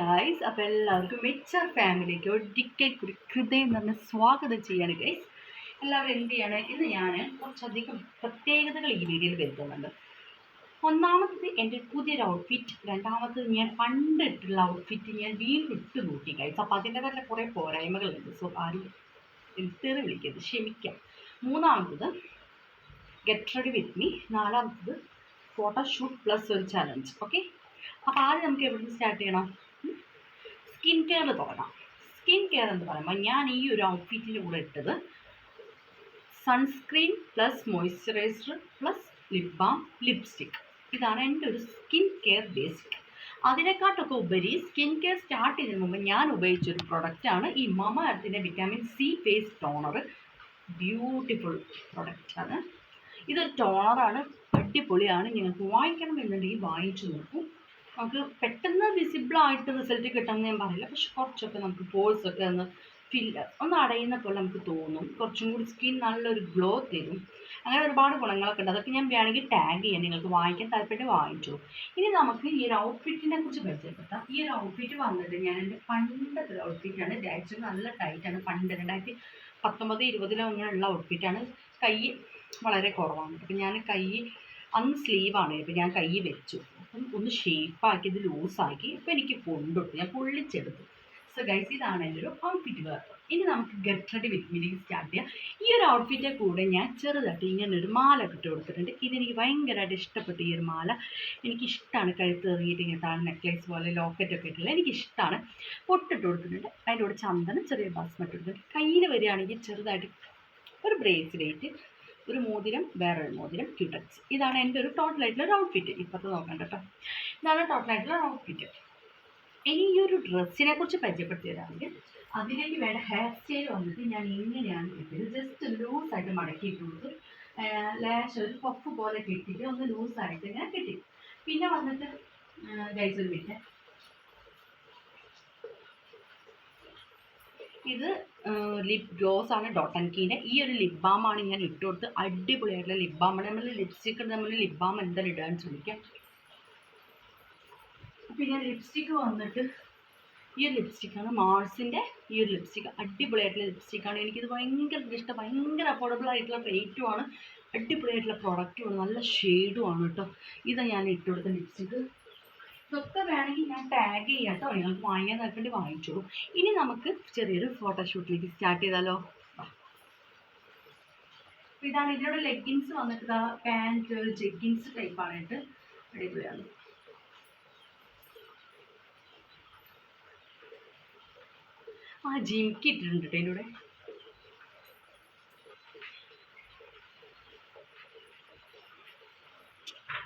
Guys അപ്പോൾ എല്ലാവർക്കും mature ഫാമിലിക്ക് ഒരിക്കൽ കൂടി ഹൃദയം തന്നെ സ്വാഗതം ചെയ്യാണ് ഗൈസ് എല്ലാവരും എന്ത് ചെയ്യാണ്? ഇന്ന് ഞാൻ കുറച്ചധികം പ്രത്യേകതകൾ ഈ വീഡിയോയിൽ വരുത്തുന്നുണ്ട്. ഒന്നാമത്തത് എന്റെ പുതിയൊരു ഔട്ട്ഫിറ്റ് രണ്ടാമത്തത് ഞാൻ പണ്ട് ഇട്ടുള്ള ഔട്ട്ഫിറ്റ് ഞാൻ വീണ്ടും ഇട്ട് നോക്കി ഗൈസ് അപ്പോൾ അതിന്റെ തന്നെ കുറേ പോരായ്മകളുണ്ട്. സോ ആരും തെറി വിളിക്കരുത്. ക്ഷമിക്കാം. മൂന്നാമത്തത് ഗെറ്റ് റെഡി വിത്ത് മീ നാലാമത്തത് ഫോട്ടോഷൂട്ട് പ്ലസ് ഒരു ചലഞ്ച് ഓക്കെ അപ്പോൾ ആദ്യം നമുക്ക് എവിടെ നിന്ന് സ്റ്റാർട്ട് ചെയ്യണം? സ്കിൻ കെയറിൽ തുടങ്ങാം. സ്കിൻ കെയർ എന്ന് പറയുമ്പോൾ ഞാൻ ഈ ഒരു ഔട്ട്ഫിറ്റിന്റെ കൂടെ ഇട്ടത് sunscreen plus moisturiser plus lip balm lipstick ഇതാണ് എന്റെ ഒരു സ്കിൻ കെയർ ബേസിക്. അതിനെക്കാട്ടൊക്കെ ഉപരി സ്കിൻ കെയർ സ്റ്റാർട്ട് ചെയ്തതിന് മുമ്പ് ഞാൻ ഉപയോഗിച്ചൊരു പ്രൊഡക്റ്റാണ് ഈ മമ എർത്തിന്റെ vitamin C face toner beautiful പ്രൊഡക്റ്റാണ് ഇതൊരു ടോണറാണ് അടിപൊളിയാണ്. നിങ്ങൾക്ക് വാങ്ങിക്കണം എന്നുണ്ടെങ്കിൽ വാങ്ങിച്ചു നോക്കൂ. നമുക്ക് പെട്ടെന്ന് വിസിബിളായിട്ട് റിസൾട്ട് കിട്ടുമെന്ന് ഞാൻ പറയില്ല. പക്ഷെ കുറച്ചൊക്കെ നമുക്ക് പോൾസ് ഒക്കെ ഒന്ന് ഫില്ല് ഒന്ന് അടയുന്ന പോലെ നമുക്ക് തോന്നും. കുറച്ചും കൂടി സ്കിൻ നല്ലൊരു ഗ്ലോ തരും. അങ്ങനെ ഒരുപാട് ഗുണങ്ങളൊക്കെ ഉണ്ട്. അതൊക്കെ ഞാൻ വേണമെങ്കിൽ ടാഗ് ചെയ്യാം. നിങ്ങൾക്ക് വാങ്ങിക്കാൻ താല്പര്യം വാങ്ങിച്ചു. ഇനി നമുക്ക് ഈ ഒരു ഔട്ട്ഫിറ്റിനെ കുറിച്ച് പരിചയപ്പെടുത്താം. ഈ ഒരു ഔട്ട്ഫിറ്റ് വന്നിട്ട് ഞാൻ എന്റെ പണ്ടത്തെ ഒരു ഔട്ട്ഫിറ്റാണ് ആക്ച്വലി നല്ല ടൈറ്റാണ് പണ്ട് രണ്ടായിരത്തി പത്തൊമ്പത് ഇരുപതിലോ അങ്ങനെയുള്ള ഔട്ട്ഫിറ്റാണ് കൈ വളരെ കുറവാണ്. അപ്പം ഞാൻ കൈ അന്ന് ആണ്. ഇപ്പം ഞാൻ കൈ വെച്ചു. അപ്പം ഒന്ന് ഷേപ്പാക്കി ഇത് ലൂസാക്കി ഇപ്പം എനിക്ക് കൊണ്ടിട്ടു ഞാൻ പൊള്ളിച്ചെടുത്തു. സോ ഗൈസ് ഇതാണ് എന്റെ ഒരു ഔട്ട്ഫിറ്റ് വേർപ്പ് ഇനി നമുക്ക് get ready with meaning start ചെയ്യാം. ഈ ഒരു ഔട്ട്ഫിറ്റിന്റെ കൂടെ ഞാൻ ചെറുതായിട്ട് ഇങ്ങനെ ഒരു മാല കിട്ടി കൊടുത്തിട്ടുണ്ട്. ഇതെനിക്ക് ഭയങ്കരമായിട്ട് ഇഷ്ടപ്പെട്ടു. ഈ ഒരു മാല എനിക്കിഷ്ടമാണ് കഴുത്ത് എറിയിട്ട് ഇങ്ങനെ താഴെ നെക്ലേസ് പോലെ ലോക്കറ്റ് ഒക്കെ ഇട്ടുള്ള എനിക്കിഷ്ടമാണ് പൊട്ടിട്ട് കൊടുത്തിട്ടുണ്ട്. അതിന്റെ കൂടെ ചന്ദനം ചെറിയ ബാസ്മറ്റ് കൊടുത്തിട്ടുണ്ട് കയ്യിൽ വരികയാണെങ്കിൽ ചെറുതായിട്ട് ഒരു ബ്രേസ്ലെറ്റ് ഒരു മോതിരം വേറൊരു മോതിരം ക്യൂട്ടക്സ് ഇതാണ് എന്റെ ഒരു ടോട്ടലായിട്ടുള്ള ഒരു ഔട്ട്ഫിറ്റ് ഇപ്പോഴത്തെ നോക്കണ്ട കേട്ടോ ഇതാണ് ടോട്ടലായിട്ടുള്ള ഒരു ഔട്ട്ഫിറ്റ് ഇനി ഈ ഒരു ഡ്രസ്സിനെ കുറിച്ച് പരിചയപ്പെടുത്തിയതാണെങ്കിൽ അതിലേക്ക് വേണ്ട ഹെയർ സ്റ്റൈൽ വന്നിട്ട് ഞാൻ ഇങ്ങനെയാണ് കിട്ടിയത് ജസ്റ്റ് ലൂസായിട്ട് മടക്കിയിട്ടുള്ളത്. ലാഷ് ഒരു പഫ് പോലെ കിട്ടിയിട്ട് ഒന്ന് ലൂസായിട്ട് ഞാൻ കിട്ടി. പിന്നെ വന്നിട്ട് ഗൈസ് ഒരു മിനിറ്റ് ഇത് ലിപ് ഗ്ലോസ് ആണ് ഡോട്ടൻകീന്റെ ഈ ഒരു ലിപ് ബാം ആണ് ഞാൻ ഇട്ട് കൊടുത്ത് അടിപൊളിയായിട്ടുള്ള ലിപ് ബാമാണ് നമ്മൾ ലിപ്സ്റ്റിക്ക് നമ്മൾ ലിപ് ബാം എന്തായാലും ഇടാൻ ശ്രമിക്കാം. പിന്നെ ലിപ്സ്റ്റിക്ക് വന്നിട്ട് ഈ ഒരു ലിപ്സ്റ്റിക്കാണ് മാൾസിന്റെ ഈ ഒരു ലിപ്സ്റ്റിക്ക് അടിപൊളിയായിട്ടുള്ള ലിപ്സ്റ്റിക്കാണ് എനിക്കിത് ഭയങ്കര ഇഷ്ടം. ഭയങ്കര അഫോർഡബിൾ ആയിട്ടുള്ള റേറ്റുമാണ് അടിപൊളിയായിട്ടുള്ള പ്രോഡക്റ്റുമാണ് നല്ല ഷെയ്ഡുമാണ് കേട്ടോ. ഇതാ ഞാൻ ഇട്ട് കൊടുത്ത ലിപ്സ്റ്റിക്ക് ഇതൊക്കെ വേണമെങ്കിൽ ഞാൻ ടാഗ് ചെയ്യാം കേട്ടോ നിങ്ങൾക്ക് വാങ്ങിയാൽ നോക്കേണ്ടി വാങ്ങിച്ചോളൂ ഇനി നമുക്ക് ചെറിയൊരു ഫോട്ടോഷൂട്ടിലേക്ക് സ്റ്റാർട്ട് ചെയ്താലോ? ഇതാണ് ഇതിലൂടെ ലെഗിൻസ് വന്നിട്ട് പാന്റ് ജെഗിൻസ് ടൈപ്പാണ് കേട്ട് അടിപൊളിയാണ്. ആ ജിമിക്ക് ഇട്ടിട്ടുണ്ട് കേട്ടോ ഇതിലൂടെ.